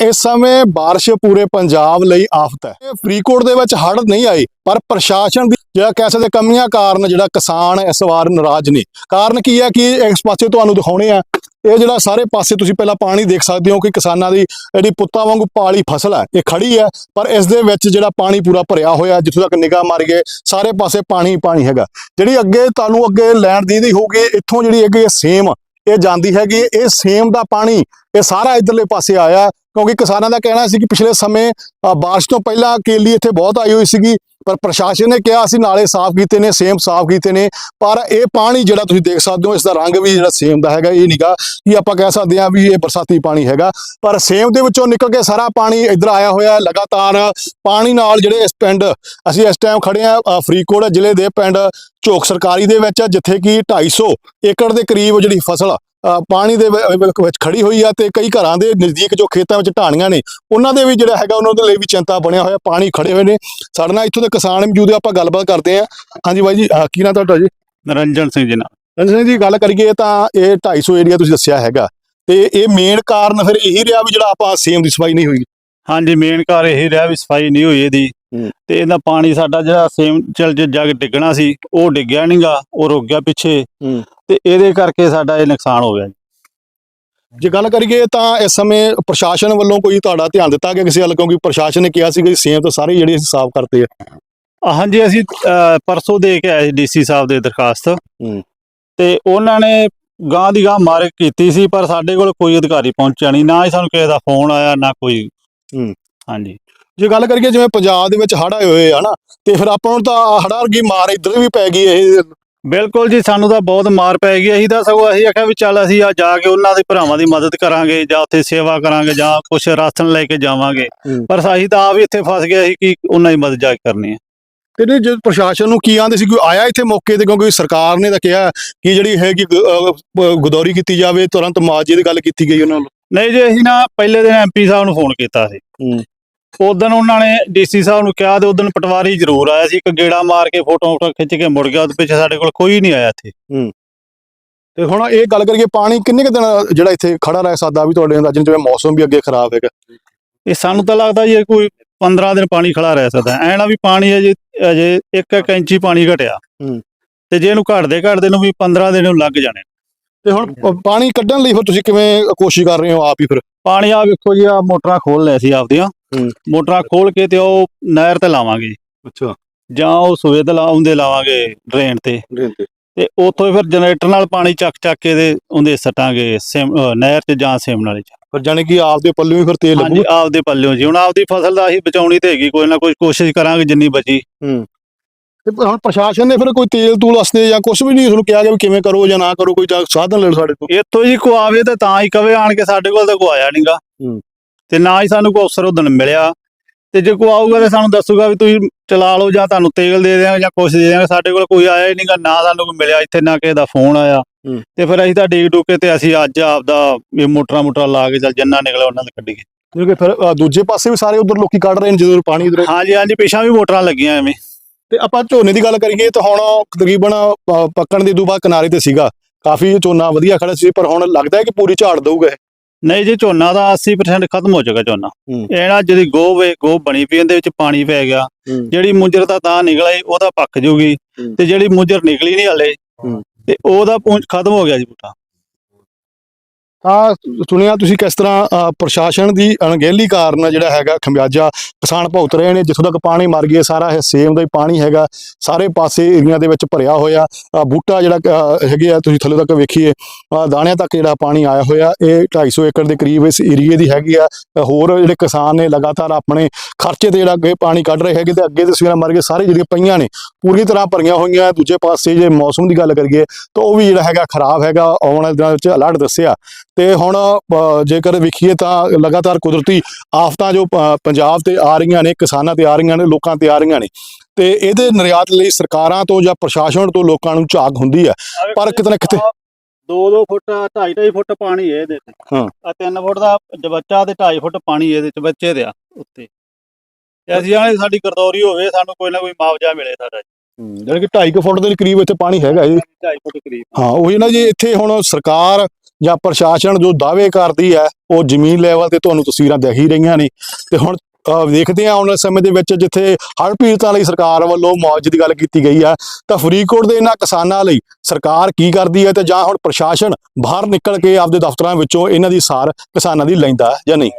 ਇਸ ਸਮੇਂ بارش ਪੂਰੇ ਪੰਜਾਬ ਲਈ ਆਫਤ ਹੈ ਇਹ ਫਰੀਦਕੋਟ ਦੇ ਵਿੱਚ ਹੜ੍ਹ ਨਹੀਂ ਆਏ ਪਰ ਪ੍ਰਸ਼ਾਸਨ ਦੀ ਜਿਹੜਾ ਕਹਿ ਸਕਦੇ ਕਮੀਆਂ ਕਾਰਨ ਜਿਹੜਾ ਕਿਸਾਨ ਇਸ ਵਾਰ ਨਾਰਾਜ਼ ਨੇ ਕਾਰਨ ਕੀ ਹੈ ਕਿ ਇਸ ਪਾਸੇ ਤੁਹਾਨੂੰ ਦਿਖਾਉਣੇ ਆ ਇਹ ਜਿਹੜਾ ਸਾਰੇ ਪਾਸੇ ਤੁਸੀਂ ਪਹਿਲਾਂ ਪਾਣੀ ਦੇਖ ਸਕਦੇ ਹੋ ਕਿ ਕਿਸਾਨਾਂ ਦੀ ਜਿਹੜੀ ਪੁੱਤਾਂ ਵਾਂਗੂ ਪਾਲੀ ਫਸਲ ਹੈ ਇਹ ਖੜੀ ਹੈ ਪਰ ਇਸ ਦੇ ਵਿੱਚ ਜਿਹੜਾ ਪਾਣੀ ਪੂਰਾ ਭਰਿਆ ਹੋਇਆ ਜਿੱਥੋਂ ਤੱਕ ਨਿਗਾਹ ਮਾਰੀਏ ਸਾਰੇ ਪਾਸੇ ਪਾਣੀ ਹੀ ਪਾਣੀ ਹੈਗਾ ਜਿਹੜੀ ਅੱਗੇ ਤੁਹਾਨੂੰ ਅੱਗੇ ਲੈਣ ਦੀ ਦੀ ਹੋਊਗੀ ਇੱਥੋਂ ਜਿਹੜੀ ਹੈਗੀ ਸੇਮ ਇਹ ਜਾਂਦੀ ਹੈਗੀ ਇਹ ਸੇਮ ਦਾ ਪਾਣੀ ਇਹ ਸਾਰਾ ਇਧਰਲੇ ਪਾਸੇ ਆਇਆ ਕਿਉਂਕਿ ਕਿਸਾਨਾਂ ਦਾ ਕਹਿਣਾ ਸੀ ਕਿ ਪਿਛਲੇ ਸਮੇਂ ਬਾਰਿਸ਼ ਤੋਂ ਪਹਿਲਾਂ ਕੇਲੀ ਇੱਥੇ ਬਹੁਤ ਆਈ ਹੋਈ ਸੀਗੀ, ਪਰ ਪ੍ਰਸ਼ਾਸਨ ਨੇ ਕਿਹਾ ਅਸੀਂ ਨਾਲੇ ਸਾਫ਼ ਕੀਤੇ ਨੇ, ਸੇਮ ਸਾਫ਼ ਕੀਤੇ ਨੇ, ਪਰ ਇਹ ਪਾਣੀ ਜਿਹੜਾ ਤੁਸੀਂ ਦੇਖ ਸਕਦੇ ਹੋ ਇਸ ਦਾ ਰੰਗ ਵੀ ਜਿਹੜਾ ਸੇਮ ਦਾ ਹੈਗਾ, ਇਹ ਨਿਗਾ ਕਿ ਆਪਾਂ ਕਹਿ ਸਕਦੇ ਹਾਂ ਵੀ ਇਹ ਬਰਸਾਤੀ ਪਾਣੀ ਹੈਗਾ ਪਰ ਸੇਮ ਦੇ ਵਿੱਚੋਂ ਨਿਕਲ ਕੇ ਸਾਰਾ ਪਾਣੀ ਇੱਧਰ ਆਇਆ ਹੋਇਆ ਹੈ। ਲਗਾਤਾਰ ਪਾਣੀ ਨਾਲ ਜਿਹੜੇ ਇਸ ਪਿੰਡ, ਅਸੀਂ ਇਸ ਟਾਈਮ ਖੜੇ ਆ ਫਰੀਦਕੋਟ ਜ਼ਿਲ੍ਹੇ ਦੇ ਪਿੰਡ ਝੋਕ ਸਰਕਾਰੀ ਦੇ ਵਿੱਚ, ਜਿੱਥੇ ਕਿ 250 ਏਕੜ ਦੇ ਕਰੀਬ ਜਿਹੜੀ ਫਸਲ ਪਾਣੀ ਦੇ ਵਿੱਚ ਖੜੀ ਹੋਈ ਆ ਤੇ ਕਈ ਘਰਾਂ ਦੇ ਨਜ਼ਦੀਕ ਜੋ ਖੇਤਾਂ ਵਿੱਚ ਢਾਣੀਆਂ ਨੇ ਉਹਨਾਂ ਦੇ ਵੀ ਜਿਹੜਾ ਹੈਗਾ ਉਹਨਾਂ ਦੇ ਲਈ ਵੀ ਚਿੰਤਾ ਬਣਿਆ ਹੋਇਆ ਪਾਣੀ ਖੜੇ ਹੋਏ ਨੇ। ਸਾਡੇ ਨਾਲ ਇੱਥੋਂ ਦੇ ਕਿਸਾਨ ਮੌਜੂਦ ਆ ਆਪਾਂ ਗੱਲਬਾਤ ਕਰਦੇ ਆ। ਹਾਂਜੀ ਬਾਈ ਜੀ ਕੀ ਨਾਂ ਤੁਹਾਡਾ ਜੀ? ਨਰਿੰਜਨ ਸਿੰਘ ਜੀ ਨਾਲ। ਰੰਜਨ ਜੀ ਗੱਲ ਕਰੀਏ ਤਾਂ ਇਹ 250 ਏਰੀਆ ਤੁਸੀਂ ਦੱਸਿਆ ਹੈਗਾ। ਤੇ ਇਹ ਮੇਨ ਕਾਰਨ ਫਿਰ ਇਹੀ ਰਿਹਾ ਵੀ ਜਿਹੜਾ ਆਪਾਂ ਸੇਮ ਦੀ ਸਫ਼ਾਈ ਨਹੀਂ ਹੋਈ? ਹਾਂਜੀ ਮੇਨ ਘਰ ਇਹ ਰਿਹਾ ਵੀ ਸਫ਼ਾਈ ਨਹੀਂ ਹੋਈ ਇਹਦੀ। ਤੇ ਇਹਦਾ ਪਾਣੀ ਸਾਡਾ ਜਿਹੜਾ ਸੇਮ ਚਲ ਜੇ ਜਗ ਡਿੱਗਣਾ ਸੀ ਉਹ ਡਿੱਗਿਆ ਨਹੀਂਗਾ ਉਹ ਰੁਕ ਗਿਆ ਪਿੱਛੇ। ਤੇ ਇਹਦੇ ਕਰਕੇ ਸਾਡਾ ਇਹ ਨੁਕਸਾਨ ਹੋ ਗਿਆ ਜੀ। ਜੇ ਗੱਲ ਕਰੀਏ ਤਾਂ ਇਸ ਸਮੇਂ ਪ੍ਰਸ਼ਾਸਨ ਵੱਲੋਂ ਕੋਈ ਤੁਹਾਡਾ ਧਿਆਨ ਦਿੱਤਾ ਗਿਆ ਕਿਸੇ ਹੱਲ ਕਿਉਂਕਿ ਪ੍ਰਸ਼ਾਸਨ ਨੇ ਕਿਹਾ ਸੀ ਕਿ ਸੇਮ ਤਾਂ ਸਾਰੇ ਜਿਹੜੇ ਅਸੀਂ ਸਾਫ਼ ਕਰਤੇ ਆ ਹਾਂਜੀ ਅਸੀਂ ਪਰਸੋਂ ਦੇ ਕੇ ਆਏ ਡੀਸੀ ਸਾਹਿਬ ਦੇ ਦਰਖਾਸਤ। ਤੇ ਉਹਨਾਂ ਨੇ ਗਾਂ ਦੀ ਗਾਂ ਮਾਰਕ ਕੀਤੀ ਸੀ ਪਰ ਸਾਡੇ ਕੋਲ ਕੋਈ ਅਧਿਕਾਰੀ ਪਹੁੰਚਿਆ ਨਹੀਂ ਨਾ ਹੀ ਸਾਨੂੰ ਕਿਸੇ ਦਾ ਫੋਨ ਆਇਆ ਨਾ ਕੋਈ। ਹਾਂਜੀ ਜੇ ਗੱਲ ਕਰੀਏ ਜਿਵੇਂ ਪੰਜਾਬ ਦੇ ਵਿੱਚ ਹੜ੍ਹ ਆਏ ਹੋਏ ਆ ਨਾ ਤੇ ਫਿਰ ਆਪਾਂ ਨੂੰ ਤਾਂ ਹੜ੍ਹਾਂ ਵਰਗੀ ਮਾਰ ਇੱਧਰ ਵੀ ਪੈ ਗਈ ਇਹ ਬਿਲਕੁਲ ਜੀ ਸਾਨੂੰ ਤਾਂ ਬਹੁਤ ਮਾਰ ਪੈ ਗਈ। ਅਸੀਂ ਤਾਂ ਸਗੋਂ ਅਸੀਂ ਆਖਿਆ ਵੀ ਚੱਲ ਅਸੀਂ ਆ ਜਾ ਕੇ ਉਹਨਾਂ ਦੇ ਭਰਾਵਾਂ ਦੀ ਮਦਦ ਕਰਾਂਗੇ ਜਾਂ ਉੱਥੇ ਸੇਵਾ ਕਰਾਂਗੇ ਜਾਂ ਕੁਝ ਰਾਸ਼ਨ ਲੈ ਕੇ ਜਾਵਾਂਗੇ। ਪਰ ਅਸੀਂ ਤਾਂ ਆਪ ਹੀ ਇੱਥੇ ਫਸ ਗਏ ਅਸੀਂ ਕਿ ਉਹਨਾਂ ਦੀ ਮਦਦ ਜਾ ਕੇ ਕਰਨੀ ਹੈ? ਤੇ ਨਹੀਂ ਜੇ ਪ੍ਰਸ਼ਾਸਨ ਨੂੰ ਕੀ ਆਂਦੇ ਸੀ ਕੋਈ ਆਇਆ ਇੱਥੇ ਮੌਕੇ ਤੇ? ਕਿਉਂਕਿ ਸਰਕਾਰ ਨੇ ਤਾਂ ਕਿਹਾ ਕਿ ਜਿਹੜੀ ਹੈਗੀ ਗਦੌਰੀ ਕੀਤੀ ਜਾਵੇ ਤੁਰੰਤ ਮੁਆਵਜ਼ੇ ਦੀ ਗੱਲ ਕੀਤੀ ਗਈ ਉਹਨਾਂ ਨੂੰ। ਨਹੀਂ ਜੀ ਅਸੀਂ ਨਾ ਪਹਿਲੇ ਦਿਨ ਐਮਪੀ ਸਾਹਿਬ ਨੂੰ ਫੋਨ ਕੀਤਾ ਸੀ। ਉਦੋਂ ਉਹਨਾਂ ਨੇ ਡੀਸੀ ਸਾਹਿਬ ਨੂੰ ਕਿਹਾ ਤੇ ਉਦੋਂ ਪਟਵਾਰੀ ਜ਼ਰੂਰ ਆਇਆ ਸੀ ਇੱਕ ਗੇੜਾ ਮਾਰ ਕੇ ਫੋਟੋ ਫੋਟੋ ਖਿੱਚ ਕੇ ਮੁੜ ਗਿਆ ਉਹਦੇ ਪਿੱਛੇ ਸਾਡੇ ਕੋਲ ਕੋਈ ਨਹੀਂ ਆਇਆ ਇੱਥੇ। ਤੇ ਹੁਣ ਇਹ ਗੱਲ ਕਰੀਏ ਪਾਣੀ ਕਿੰਨੇ ਕੁ ਦਿਨ ਜਿਹੜਾ ਇੱਥੇ ਖੜਾ ਰਹਿ ਸਕਦਾ ਵੀ ਤੁਹਾਡੇ ਅੰਦਾਜ਼ਨ ਜਿਵੇਂ ਮੌਸਮ ਵੀ ਅੱਗੇ ਖਰਾਬ ਹੈਗਾ? ਇਹ ਸਾਨੂੰ ਤਾਂ ਲੱਗਦਾ ਜੀ ਇਹ ਕੋਈ 15 ਦਿਨ ਪਾਣੀ ਖੜਾ ਰਹਿ ਸਕਦਾ ਐ ਨਾ ਵੀ ਪਾਣੀ ਅਜੇ ਅਜੇ 1 ਇੰਚੀ ਪਾਣੀ ਘਟਿਆ। ਹੂੰ। ਤੇ ਜੇ ਇਹਨੂੰ ਘਟਦੇ ਘਟਦੇ ਨੂੰ ਵੀ 15 ਦਿਨ ਨੂੰ ਲੱਗ ਜਾਣੇ ਤੇ ਹੁਣ ਪ- ਪਾਣੀ ਕੱਢਣ ਲਈ ਫਿਰ ਤੁਸੀਂ ਕਿਵੇਂ ਕੋਸ਼ਿਸ਼ ਕਰ ਰਹੇ ਹੋ ਆਪ ਹੀ ਫਿਰ? ਪਾਣੀ ਆ ਵੇਖੋ ਜੀ ਆ ਮੋਟਰਾਂ ਖੋਲ ਲਿਆ ਸੀ ਆਪਦੀਆਂ। ਹੂੰ। ਮੋਟਰਾਂ ਖੋਲ ਕੇ ਤੇ ਉਹ ਨਹਿਰ ਤੇ ਲਾਵਾਂਗੇ। ਅੱਛਾ। ਜਾਂ ਉਹ ਸੂਏ ਤੇ ਲਾਉਂਦੇ ਲਾਵਾਂਗੇ ਡਰੇਨ ਤੇ। ਤੇ। ਉੱਥੋਂ ਹੀ ਫਿਰ ਜਨਰੇਟਰ ਨਾਲ ਪਾਣੀ ਚੱਕ ਚੱਕ ਕੇ ਦੇ ਉਹਦੇ ਸਟਾਂਗੇ ਸਿਮ ਅਹ ਨਹਿਰ 'ਚ ਜਾਂ ਸਿਮ ਨਾਲੇ 'ਚ। ਫਿਰ ਜਾਣੀ ਕਿ ਆਪ ਦੇ ਪੱਲੇ ਵੀ ਫਿਰ ਤੇਲ ਹਾਂਜੀ ਲੱਗੂ ਆਪਦੇ ਪੱਲਿਓ ਜੀ। ਹੁਣ ਆਪਦੀ ਫਸਲ ਦਾ ਅਸੀਂ ਬਚਾਉਣੀ ਤੇ ਹੈਗੀ ਕੋਈ ਨਾ ਕੋਈ ਕੋਸ਼ਿਸ਼ ਕਰਾਂਗੇ ਜਿੰਨੀ ਬਚੀ। ਤੇ ਹੁਣ ਪ੍ਰਸ਼ਾਸਨ ਨੇ ਫਿਰ ਕੋਈ ਤੇਲ ਤੂਲ ਵਾਸਤੇ ਜਾਂ ਕੁਝ ਵੀ ਨਹੀਂ ਤੁਹਾਨੂੰ ਕਿਹਾ ਗਿਆ ਵੀ ਕਿਵੇਂ ਕਰੋ ਜਾਂ ਨਾ ਕਰੋ ਕੋਈ ਜਾਂ ਸਾਧਨ ਲੈਣ ਸਾਡੇ ਤੋਂ ਇੱਥੋਂ ਜੀ ਕੋ ਆਵੇ ਤਾਂ ਤਾਂ ਹੀ ਕਵੇ ਆਣ ਕੇ ਸਾਡੇ ਕੋਲ ਤਾਂ ਕੋ ਆਇਆ ਨਹੀਂਗਾ ਹੂੰ। ਤੇ ਨਾ ਹੀ ਸਾਨੂੰ ਕੋ ਅਫਸਰ ਉਦਣ ਮਿਲਿਆ। ਤੇ ਜੇ ਕੋ ਆਊਗਾ ਤੇ ਸਾਨੂੰ ਦੱਸੂਗਾ ਵੀ ਤੁਸੀਂ ਚਲਾ ਲਓ ਜਾਂ ਤੁਹਾਨੂੰ ਤੇਲ ਦੇ ਦਿਆਂਗੇ ਜਾਂ ਕੁਛ ਦੇ ਦਿਆਂਗੇ ਸਾਡੇ ਕੋਲ ਕੋਈ ਆਇਆ ਹੀ ਨਹੀਂਗਾ ਨਾ ਸਾਨੂੰ ਕੋਈ ਮਿਲਿਆ ਇੱਥੇ ਨਾ ਕਿਸੇ ਦਾ ਫੋਨ ਆਇਆ। ਤੇ ਫਿਰ ਅਸੀਂ ਤਾਂ ਡੀਕ ਡੁਕੇ ਤੇ ਅਸੀਂ ਅੱਜ ਆਪਦਾ ਇਹ ਮੋਟਰਾਂ ਮੋਟਰਾਂ ਲਾ ਕੇ ਚੱਲ ਜਿੰਨਾ ਨਿਕਲਿਆ ਉਹਨਾਂ ਦੇ ਕੱਢੀਏ। ਕਿਉਂਕਿ ਫਿਰ ਦੂਜੇ ਪਾਸੇ ਵੀ ਸਾਰੇ ਉਧਰ ਲੋਕੀ ਕੱਢ ਰਹੇ ਨੇ ਜਦੋਂ ਪਾਣੀ ਉਧਰ ਹਾਂਜੀ ਹਾਂਜੀ ਪਿਛਾਂ ਵੀ ਮੋਟਰਾਂ ਲੱਗੀਆਂ ਐਵੇਂ। ਤੇ ਆਪਾਂ ਝੋਨੇ ਦੀ ਗੱਲ ਕਰੀਏ ਤਾਂ ਹੁਣ ਤਕਰੀਬਨ ਪੱਕਣ ਦੀ ਦੂਬਾ ਕਿਨਾਰੇ ਤੇ ਸੀਗਾ ਕਾਫੀ ਝੋਨਾ ਵਧੀਆ ਖੜਾ ਸੀ ਪਰ ਹੁਣ ਲੱਗਦਾ ਹੈ ਕਿ ਪੂਰੀ ਝਾੜ ਦਊਗਾ। ਨਹੀਂ ਜੀ ਝੋਨਾ ਦਾ 80% ਖਤਮ ਹੋ ਚੁੱਕਾ ਝੋਨਾ। ਇਹ ਨਾ ਜਿਹੜੀ ਗੋਹ ਵੇ ਗੋਹ ਬਣੀ ਪਈ ਇਹਦੇ ਵਿੱਚ ਪਾਣੀ ਪੈ ਗਿਆ ਜਿਹੜੀ ਮੁੰਜਰ ਤਾਂ ਤਾਂ ਨਿਕਲ ਆਈ ਉਹ ਤਾਂ ਪੱਕ ਜੂਗੀ। ਤੇ ਜਿਹੜੀ ਮੁੰਜਰ ਨਿਕਲੀ ਨਹੀਂ ਹਲੇ। ਤੇ ਉਹਦਾ ਪੂੰਝ ਖਤਮ ਹੋ ਗਿਆ ਜੀ ਬੂਟਾ ਤਾਂ ਸੁਣਿਆ ਤੁਸੀਂ ਕਿਸ ਤਰ੍ਹਾਂ ਪ੍ਰਸ਼ਾਸਨ ਦੀ ਅਣਗਹਿਲੀ ਕਾਰਨ ਜਿਹੜਾ ਹੈਗਾ ਖਮਿਆਜਾ ਕਿਸਾਨ ਭੁਗਤ ਰਹੇ ਨੇ, ਜਿੱਥੋਂ ਤੱਕ ਪਾਣੀ ਮਰ ਗਿਆ, ਸਾਰਾ ਇਹ ਸੇਮ ਦਾ ਹੀ ਪਾਣੀ ਹੈਗਾ, ਸਾਰੇ ਪਾਸੇ ਏਰੀਆ ਦੇ ਵਿੱਚ ਭਰਿਆ ਹੋਇਆ ਬੂਟਾ ਜਿਹੜਾ ਹੈਗੇ ਆ, ਤੁਸੀਂ ਥੱਲੇ ਤੱਕ ਵੇਖੀਏ ਦਾਣਿਆਂ ਤੱਕ ਜਿਹੜਾ ਪਾਣੀ ਆਇਆ ਹੋਇਆ, ਇਹ 250 ਏਕੜ ਦੇ ਕਰੀਬ ਇਸ ਏਰੀਏ ਦੀ ਹੈਗੀ ਆ ਹੋਰ ਜਿਹੜੇ ਕਿਸਾਨ ਨੇ ਲਗਾਤਾਰ ਆਪਣੇ ਖਰਚੇ ਤੇ ਜਿਹੜਾ ਅੱਗੇ ਪਾਣੀ ਕੱਢ ਰਹੇ ਹੈਗੇ ਤੇ ਅੱਗੇ ਤਸਵੀਰਾਂ ਮਰ ਕੇ ਸਾਰੇ ਜਿਹੜੀਆਂ ਪਈਆਂ ਨੇ ਪੂਰੀ ਤਰ੍ਹਾਂ ਭਰੀਆਂ ਹੋਈਆਂ ਦੂਜੇ ਪਾਸੇ ਜੇ ਮੌਸਮ ਦੀ ਗੱਲ ਕਰੀਏ ਤਾਂ ਉਹ ਵੀ ਜਿਹੜਾ ਹੈਗਾ ਖਰਾਬ ਹੈਗਾ ਆਉਣ ਵਾਲੇ ਦਿਨਾਂ ਵਿੱਚ ਅਲਰਟ ਦੱਸਿਆ। ਤੇ ਹੁਣ ਜੇਕਰ ਵੇਖੀਏ ਤਾਂ ਲਗਾਤਾਰ ਕੁਦਰਤੀ ਆਫਤਾਂ ਜੋ ਪੰਜਾਬ ਤੇ ਆ ਰਹੀਆਂ ਨੇ ਕਿਸਾਨਾਂ ਤੇ ਆ ਰਹੀਆਂ ਨੇ ਲੋਕਾਂ ਤੇ ਆ ਰਹੀਆਂ ਨੇ ਤੇ ਇਹਦੇ ਨਿਰਯਾਤ ਲਈ ਸਰਕਾਰਾਂ ਤੋਂ ਜਾਂ ਪ੍ਰਸ਼ਾਸਨ ਤੋਂ ਲੋਕਾਂ ਨੂੰ ਝਾਕ ਹੁੰਦੀ ਹੈ। ਪਰ ਕਿਤੇ ਨਾ ਕਿਤੇ 2-2 ਫੁੱਟ 2.5 ਫੁੱਟ ਪਾਣੀ ਇਹਦੇ ਤੇ। ਹਾਂ। ਆ 3 ਫੁੱਟ ਦਾ ਬੱਚਾ ਤੇ 2.5 ਫੁੱਟ ਪਾਣੀ ਇਹਦੇ ਚ ਬੱਚੇ ਦੇ ਆ ਉੱਤੇ। ਤੇ ਅਸੀਂ ਸਾਡੀ ਗਰਦੌਰੀ ਹੋਵੇ ਸਾਨੂੰ ਕੋਈ ਨਾ ਕੋਈ ਮੁਆਵਜ਼ਾ ਮਿਲੇ ਸਾਡਾ ਜਿਹੜਾ ਕਿ 2.5 ਫੁੱਟ ਦੇ ਕਰੀਬ ਇੱਥੇ ਪਾਣੀ ਹੈਗਾ ਜੀ। 2.5 ਫੁੱਟ ਕਰੀਬ। ਹਾਂ ਉਹੀ ਨਾ ਜੀ ਇੱਥੇ ਹੁਣ ਸਰਕਾਰ ਜਾਂ ਪ੍ਰਸ਼ਾਸਨ ਜੋ ਦਾਅਵੇ ਕਰਦੀ ਹੈ ਉਹ ਜ਼ਮੀਨ ਲੈਵਲ ਤੇ ਤੁਹਾਨੂੰ ਤਸਵੀਰਾਂ ਦਿਖ ਹੀ ਰਹੀਆਂ ਨੇ। ਤੇ ਹੁਣ ਦੇਖਦੇ ਹਾਂ ਆਉਣ ਵਾਲੇ ਸਮੇਂ ਦੇ ਵਿੱਚ ਜਿੱਥੇ ਹੜ੍ਹ ਪੀੜਤਾਂ ਲਈ ਸਰਕਾਰ ਵੱਲੋਂ ਮੁਆਵਜ਼ੇ ਦੀ ਗੱਲ ਕੀਤੀ ਗਈ ਆ ਤਾਂ ਫਰੀਦਕੋਟ ਦੇ ਇਹਨਾਂ ਕਿਸਾਨਾਂ ਲਈ ਸਰਕਾਰ ਕੀ ਕਰਦੀ ਹੈ ਤੇ ਜਾਂ ਹੁਣ ਪ੍ਰਸ਼ਾਸਨ ਬਾਹਰ ਨਿਕਲ ਕੇ ਆਪਦੇ ਦਫ਼ਤਰਾਂ ਵਿੱਚੋਂ ਇਹਨਾਂ ਦੀ ਸਾਰ ਕਿਸਾਨਾਂ ਦੀ ਲੈਂਦਾ ਹੈ ਜਾਂ ਨਹੀਂ?